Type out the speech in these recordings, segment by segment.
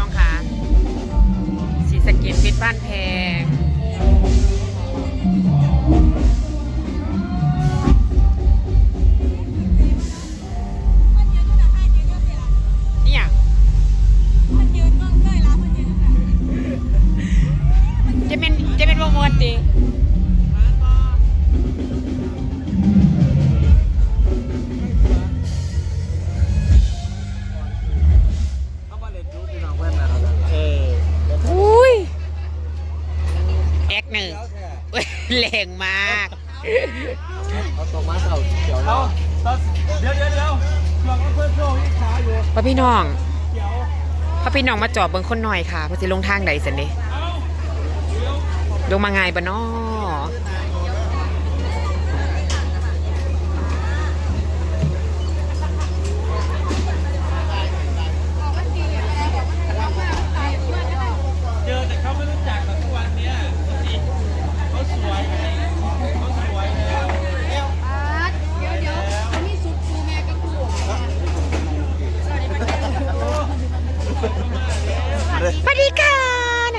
างกับพี่น้องค่ะ แรงมาก เอาตัวมาเต่าเดี๋ยวเราเดี๋ยวเดี๋ยวเดี๋ยวเครื่องเพื่อนโชว์ยิ่งช้าอยู่พ่อพี่น้องเดี๋ยวพ่อพี่น้องมาจอบเบิ่งคนหน่อยค่ะเพอสิลงทางใดสันเดลงมาไงบ่น้อเ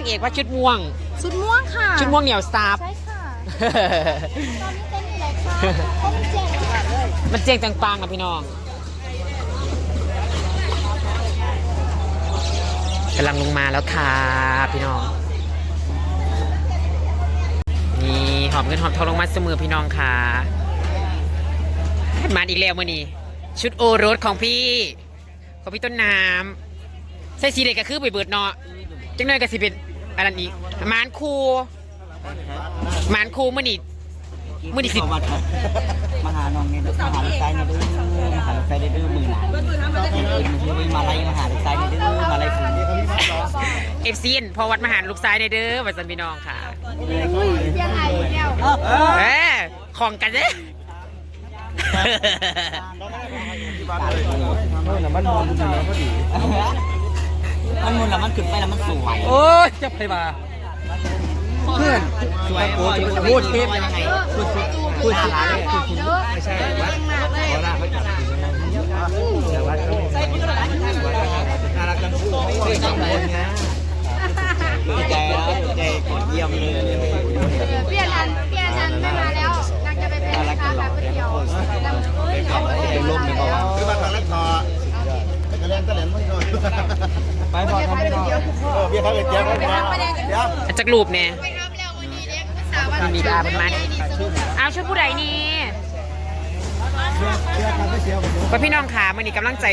างเอกว่าชุดม่วงสุดม่วงค่ะชุดม่วงเหนียวซับ ใช่ค่ะ ตอนนี้เต้นอยู่ไหนคะต้นเจ็ดเลยมันเจียงจังปังนะพี่น้องกำลังลงมาแล้วค่ะพี่น้อง นี่หอมเงินหอมทองลงมาเสมอพี่น้องค่ะ มาอีกแล้วมื่อนี้ชุดโอรสของพี่ ของพี่ต้นน้ำใส่สีเด็กก็คือไปเบิดเนาะจังเลยก็สิเป็น อันนั้นอีกหมานคูหมานคูมื่อนี้มื่อนี้สิวัดครับมหาน้องเนี่ยมหาลูกไส้เนี่ยดื้อมหาลูกไส้ได้ดื้อมือหนามือมาไล่มหาลูกไส้เนี่ยดื้อมาไล่คุณเอฟซีนพอวัดมหารลูกซ้ายในเด้อวัดสันพี่น้องค่ะเพียงไอ้แก้วเออของกันเด้อน้ำมันมันดีนะพอดีมันมุน แล้วมันขึ้นไปแล้วมันสวย โอ้ยจะไปมาเพื่อนสวยพออยู่โอ้เทปยังไงพูดพูดหาเยอะไม่ใช่มากเลยขอหน้าเขาจับแต่ว่าน่ารักกันคู่ไม่ต้องเลยนะดีใจแล้วดีใจกดเยี่ยมเลยเปลี่ยนอันเปลี่ยนอันไม่มาแล้วนางจะไปเป็นค้าแบบก๋วยเตี๋ยวแล้วเอ้ยเอาเป็นลมเลยบอกว่าคือว่าทางเล็กคอแต่กระเล่นกระเล่นไม่น้อย ไปพอทำไม่ได้เออพี่เขาเป็นเจ๊เขาเป็นเดี๋ยวอันจากรูปเนี่ยไปทำแล้ววันนี้เนี่ยภาษาวันมันมีดาเป็นมันเอาชุดผู้ใดนี่พอพี่น้องค่ะมื่อนี้กำลังใจ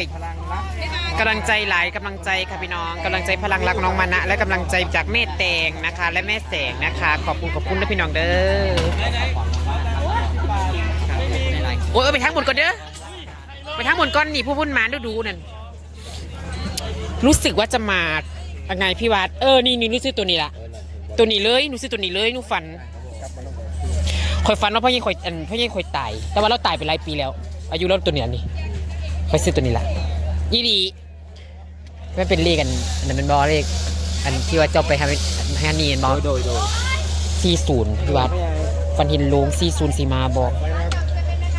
กำลังใจหลายกำลังใจค่ะพี่น้องกำลังใจพลังรักน้องมานะ และกำลังใจจากแม่แตงนะคะ และแม่แสงนะคะ ขอบคุณขอบคุณนะพี่น้องเด้อโอ้ยไปทั้งหมดก่อนเด้อไปทั้งหมดก่อนนี่ผู้พุ่นมาดูดูนั่น รู้สึกว่าจะมายังไงพี่วัดเออนี่นี่รู้สึกตัวนี้ละตัวนี้เลยรู้สึกตัวนี้เลยหนูฝันคอยฝันว่าพ่อยิ่งคอยอันพ่อยิ่งคอยตาย แต่ว่าเราตายไปหลายปีแล้ว อายุเราตัวเนี้ยนี่คอยซื้อตัวนี้ละยี่ดีไม่เป็นเลขกันอันนั้นเป็นบอเลขอันที่ว่าเจ้าไปทำให้อันนี่บอโดยโดยสี่ศูนย์พี่วัดฟันหินลงสี่ศูนย์สีมาบอก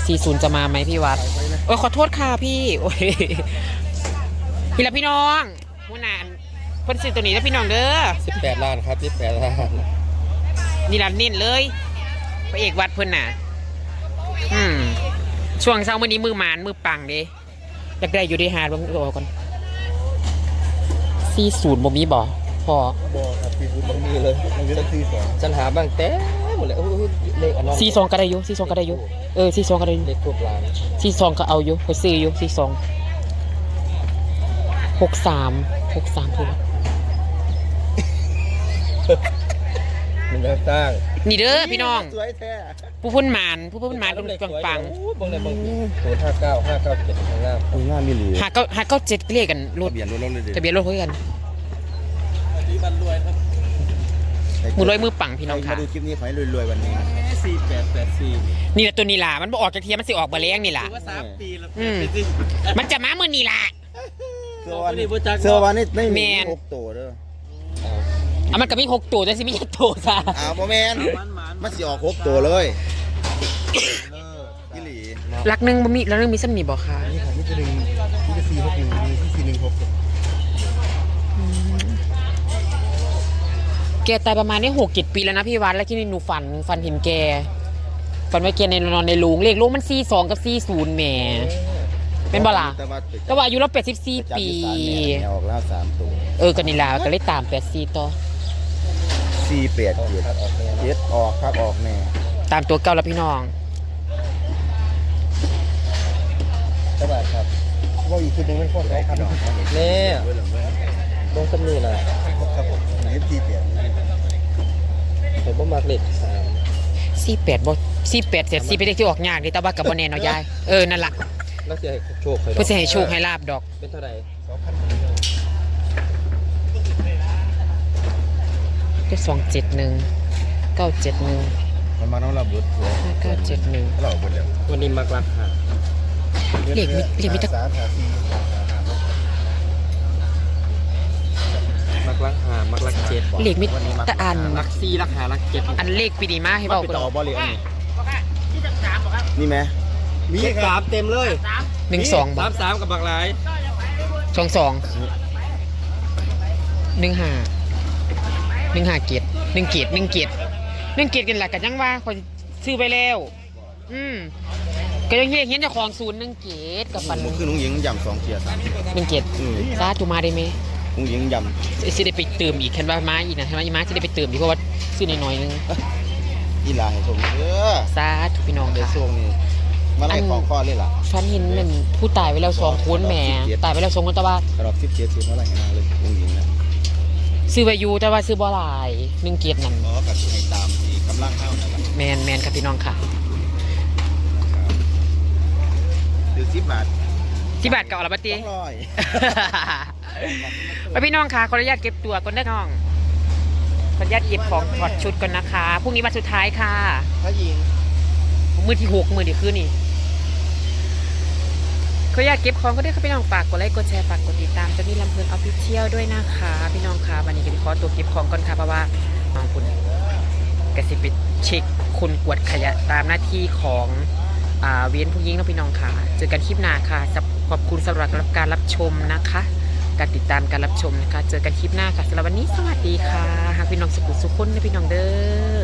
สี่ศูนย์จะมาไหมพี่วัดโอ้ยขอโทษค่ะพี่โอ้ยพี่ละพี่น้อง หัวหนานเพิ่นซื้อตัวนี้แล้วพี่น้องเด้อสิบแปดล้านครับสิบแปดล้านนี่ร้านเน้นเลยพระเอกวัดเพิ่นน่ะ อืมช่วงเช้ามื้อนี้มือหมานมือปังเด้อยากได้อยู่ได้หาลงตัวก่อนสี่ศูนย์บ่มีบ่พอบอครับพี่พูดตรงนี้เลยมันก็สี่สองฉันหาบ้างแต่หมดเลยโอ้ยเลขอันน้องสี่สองก็ได้อยู่สี่สองก็ได้อยู่เออสี่สองก็ได้อยู่เลขทั่วปลาสี่สองก็เอาอยู่ไปซื้ออยู่สี่สอง หกสามหกสามถูกมันจะสร้างนี่เด้อพี่น้อง สวยแท้ผู้พุ่นหมานผู้พุ่นหมานตรงปังปังบางเลยบางศูนย์ห้าเก้าห้าเก้าเจ็ดข้างล่างงานมีหลีหาเก้าหาเก้าเจ็ดเรียกกันรถเบียนรถเราเลยดิทะเบียนรถเพื่อนกันมือร้อยมือปังพี่น้องมาค่ะดูคลิปนี้ขอให้รวยๆวันนี้สี่แปดแปดสี่นี่แหละตัวนี้ล่ะมันบอออกจากเทียมันสิออกมาแรงนี่ล่ะว่าสามปีแล้วอืมมันจะมามือนี่ล่ะ เสื้อวันเสื้อวันนี้ไม่แมมีนหกตัวเด้ออะมันก็มีหกตัวแต่สิมีแค่ตัวซะอ้าวโมแมนมันมันมันสิออกหกตัวเลยยี่หลีรักหนึงบ่มีรักหนึงมีซ้ำนี่บ่คะนี่ค่ะนี่จะหนึ่งนี่จะสี่หกหนึ่งนี่ที่สี่หนึ่งหกอืมแกตายประมาณนี้หกเจ็ดปีแล้วนะพี่วัดแล้วที่นี่หนูฝันฝันเห็นแกฝันว่าแกในนอนในโรงเลขลูกมันสี่สองกับสี่ศูนย์แหม เป็นบ่ล่ะแต่ว่าแต่ว่าอายุเราแปดสิบสี่จับปีที่ศาลแม่ออกแล้วสามตัวเออกันนี่ลาก็เลยตามแปดสี่ต่อ สี่แปดเจ็ดเจ็ดออกครับออกแน่ตามตัวเก่าแล้วพี่น้อง สบายครับว่าอีกคือหนึ่งไม่โคตรได้ครับแน่ลงสำนีน่ะครับผมไหนสี่แปดผมบ่มักเล็กสามสี่แปดบ่สี่แปดเสร็จสี่ไปได้ที่ออกยากดิแต่ว่ากับบ่แน่เนาะยาย เออนั่นล่ะ แล้วสิให้โชคใครเพื่อจะให้โชคให้ลาบดอก เป็นเท่าไหร่ก็สองเจ็ดหนึ่งเก้าเจ็ดหนึ่งมันมาน้องเราบุตรห้าเก้าเจ็ดหนึ่งเราบุตรแล้ววันนี้มักรักหาเลขมิเลขมิตรสามหาสี่มักรักหามักรักเจ็ดเลขมิตรอันรักซี่รักหารักเจ็ดอันเลขปีดีมาให้มาเบาไปกันต่อบ่เลยอันนี้นี่ไหม มีสามเต็มเลยหนึ่งสองสามสามกับบักหลายสองสองหนึ่งห้าหนึ่งห้าเกียรติหนึ่งเกียรติหนึ่งเกียรติหนึ่งเกียรติกันแหละกันยังว่าคอยซื้อไปแล้ว อืมก็ยังเฮียเห็นเจ้าของศูนย์หนึ่งเกียรติกับปันมันคือนุ้งหญิงยำสองเทียร์สามหนึ่งเกียรติอืมซาจูมาได้ไหมนุ้งหญิงยสิได้ไปเติมอีกแค่ว่ามาอีกนะแค่ว่าอีมาจะได้ไปเติมอีกเพราะว่าซื้อหน่อยๆนึงำอีหลาให้ชมเออซาทุกพี่น้องเดี๋ยวค่ะช่วงนี้ มาไล่ของข้อเลยล่ะฟันเห็นมันผู้ตายไปแล้วสองคนแหมตายไปแล้วสองคนแต่ว่ากระดอกสิบเจ็ดสิบเมื่อไหร่มาเลยนุ้งหญิงนะซื้อไปอยู่แต่ว่าซื้อบ่หลายหนึ่งเกียรตินั่นหมอกับให้ตามที่กำลังเข้านั่นแหละแมนแมนครับพี่น้องค่ะเดี๋ยวสิบบาทที่บาทเก่าละบัตสตีองร้อยไปพี่น้องค่ะขออนุญาตเก็บตัวก่อนได้อน้องขออนุญาตเก็บของถอดชุดก่อนนะคะพรุ่งนี้วันสุดท้ายค่ะพระยิงมือที่หกมือที่คืนนี่ ขออนุญาตเก็บของก็ได้ค่ะพี่น้องฝากกดไลค์กดแชร์ฝากกดติดตามจะมีลำเพลินออฟฟิเชียลด้วยนะคะ พี่น้องค่ะวันนี้ก็ขอตัวเก็บของก่อนค่ะเพราะว่าน้องคุณกสิไปเช็คคุณกวดขยะตามหน้าที่ของอเวียนผู้หญิงเนาะพี่น้องค่ะ เจอกันคลิปหน้าค่ะขอบคุณสำหรับการรับชมนะคะการติดตามการรับชมนะคะ เจอกันคลิปหน้าค่ะสำหรับวันนี้สวัสดีค่ะ หากพี่น้องสุขุสุขคนนะพี่น้องเด้อ